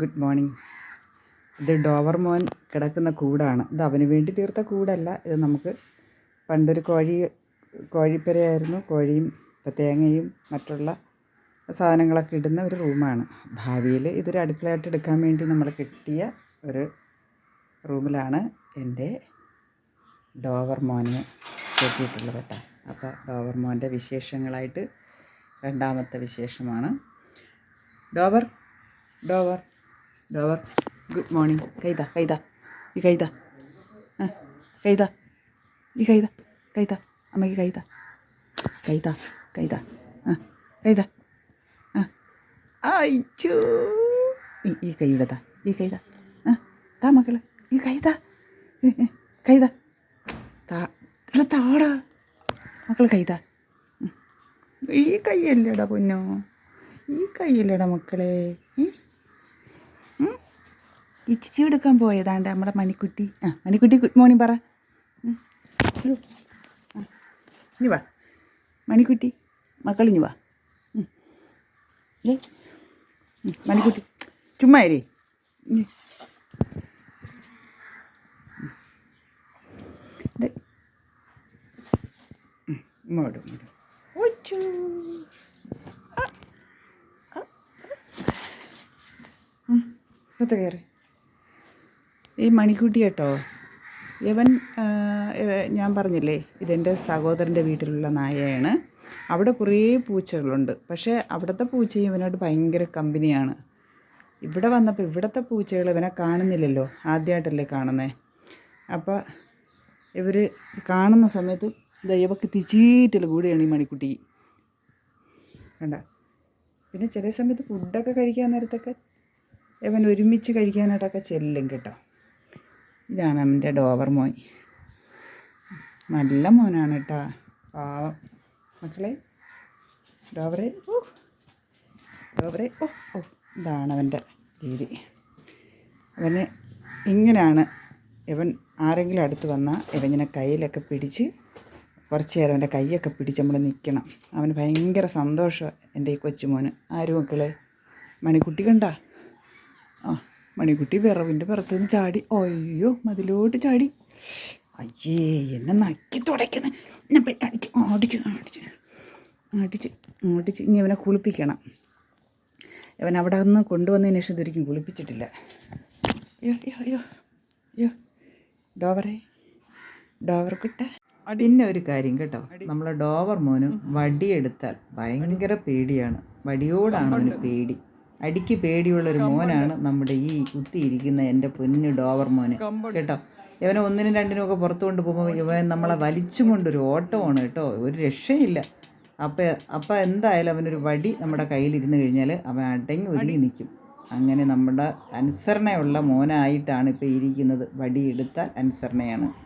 Good morning ഇത് Dover മോൻ കിടക്കുന്ന കൂടാണ്. ഇത് അവന് വേണ്ടി തീർത്ത കൂടല്ല. ഇത് നമുക്ക് പണ്ടൊരു കോഴി കോഴിപ്പെരയായിരുന്നു. കോഴിയും തേങ്ങയും മറ്റുള്ള സാധനങ്ങളൊക്കെ ഇടുന്ന ഒരു റൂമാണ്. ഭാവിയിൽ ഇതൊരു അടുക്കളയായിട്ട് എടുക്കാൻ വേണ്ടി നമ്മൾ കിട്ടിയ ഒരു റൂമിലാണ് എന്റെ ഡോവർ മോനെ കെട്ടിയിട്ടുള്ളത് കേട്ടോ. അപ്പോൾ ഡോവർ മോന്റെ വിശേഷങ്ങളായിട്ട് രണ്ടാമത്തെ വിശേഷമാണ്. Dover Dover. Dover good morning കൈത കൈത ഈ കൈത. കൈത ഈ കൈത കൈത അമ്മയ്ക്ക് കൈത. കൈത കൈത ആ കൈത ആ. അയ്യോ ഈ കൈയുടെ താ ഈ കൈത. ആ താ മക്കളെ ഈ കൈത. കൈത. താ താടാ. മക്കൾ കൈത. ഈ കൈയല്ലേടാ പൊന്നോ? ഈ കൈയല്ലേടാ മക്കളെ. ഇച്ചിച്ചി എടുക്കാൻ പോയതാണ്ട് നമ്മുടെ മണിക്കുട്ടി. ആ മണിക്കുട്ടി ഗുഡ് മോർണിംഗ് പറ. ഇനി വാ. മണിക്കുട്ടി മക്കൾ ഇനി വാ. മണിക്കുട്ടി. ചുമ്മാ ഇരി. കയറി. ഈ മണിക്കുട്ടി കേട്ടോ. ഇവൻ ഞാൻ പറഞ്ഞില്ലേ ഇതെന്റെ സഹോദരന്റെ വീട്ടിലുള്ള നായയാണ്. അവിടെ കുറേ പൂച്ചകളുണ്ട്. പക്ഷേ അവിടുത്തെ പൂച്ച ഇവനോട് ഭയങ്കര കമ്പനിയാണ്. ഇവിടെ വന്നപ്പോൾ ഇവിടുത്തെ പൂച്ചകൾ ഇവനെ കാണുന്നില്ലല്ലോ ആദ്യമായിട്ടല്ലേ കാണുന്നത് അപ്പോൾ ഇവർ കാണുന്ന സമയത്ത് ദൈവക്ക് തിച്ചീറ്റൽ കൂടിയാണ് ഈ മണിക്കുട്ടി. വേണ്ട പിന്നെ ചില സമയത്ത് ഫുഡൊക്കെ കഴിക്കാൻ നേരത്തൊക്കെ ഇവൻ ഒരുമിച്ച് കഴിക്കാനായിട്ടൊക്കെ ചെല്ലും കേട്ടോ. ഇതാണ് എന്റെ ഡോവർ മോൻ. നല്ല മോനാണ് കേട്ടോ പാവം. മക്കളെ ഡോവറെ ഓ ഡോവറെ ഓ ഓ ഇതാണ് അവന്റെ രീതി. അവന് ഇങ്ങനെയാണ് ഇവൻ ആരെങ്കിലും അടുത്ത് വന്നാൽ ഇവനിങ്ങനെ കയ്യിലൊക്കെ പിടിച്ച് കുറച്ച് നേരം അവന്റെ കൈയൊക്കെ പിടിച്ച് നമ്മൾ നിൽക്കണം അവന് ഭയങ്കര സന്തോഷമാണ് എന്റെ ഈ കൊച്ചുമോന്. ആരും മക്കളെ? മണിക്കുട്ടി കണ്ട? ആ മണിക്കുട്ടി വിറവിന്റെ പുറത്ത് നിന്ന് ചാടി. അയ്യോ മതിലോട്ട് ചാടി. അയ്യേ എന്നെ നക്കി തുടയ്ക്കുന്നത് എന്നെ അടിച്ച് അടിച്ച് അടിച്ച് അടിച്ച് അടിച്ച്. ഇനി അവനെ കുളിപ്പിക്കണം. അവൻ അവിടെ നിന്ന് കൊണ്ടുവന്നതിന് ശേഷം ഇതൊരിക്കും കുളിപ്പിച്ചിട്ടില്ല. അയ്യോ അയ്യോ അയ്യോ അയ്യോ. ഡോവറെ ഡോവർ കുട്ട പിന്നെ ഒരു കാര്യം കേട്ടോ. നമ്മളെ ഡോവർ മോനും വടിയെടുത്താൽ ഭയങ്കര പേടിയാണ്. വടിയോടാണ് അവന് പേടി. അടിക്ക് പേടിയുള്ള ഒരു മോനാണ് നമ്മുടെ ഈ കുത്തിയിരിക്കുന്ന എന്റെ പൊന്നു ഡോവർ മോന്. കേട്ടോ? ഇവനെ ഒന്നിനും രണ്ടിനും ഒക്കെ പുറത്തു കൊണ്ട് പോകുമ്പോൾ ഇവൻ നമ്മളെ വലിച്ചും കൊണ്ടൊരു ഓട്ടമാണ് കേട്ടോ. ഒരു രക്ഷയില്ല. അപ്പം അപ്പം എന്തായാലും അവനൊരു വടി നമ്മുടെ കയ്യിലിരുന്ന് കഴിഞ്ഞാൽ അവൻ അടങ്ങി ഒരുങ്ങി നിൽക്കും അങ്ങനെ നമ്മുടെ അനുസരണയുള്ള മോനായിട്ടാണ് ഇപ്പോൾ ഇരിക്കുന്നത്. വടി എടുത്താൽ അനുസരണയാണ്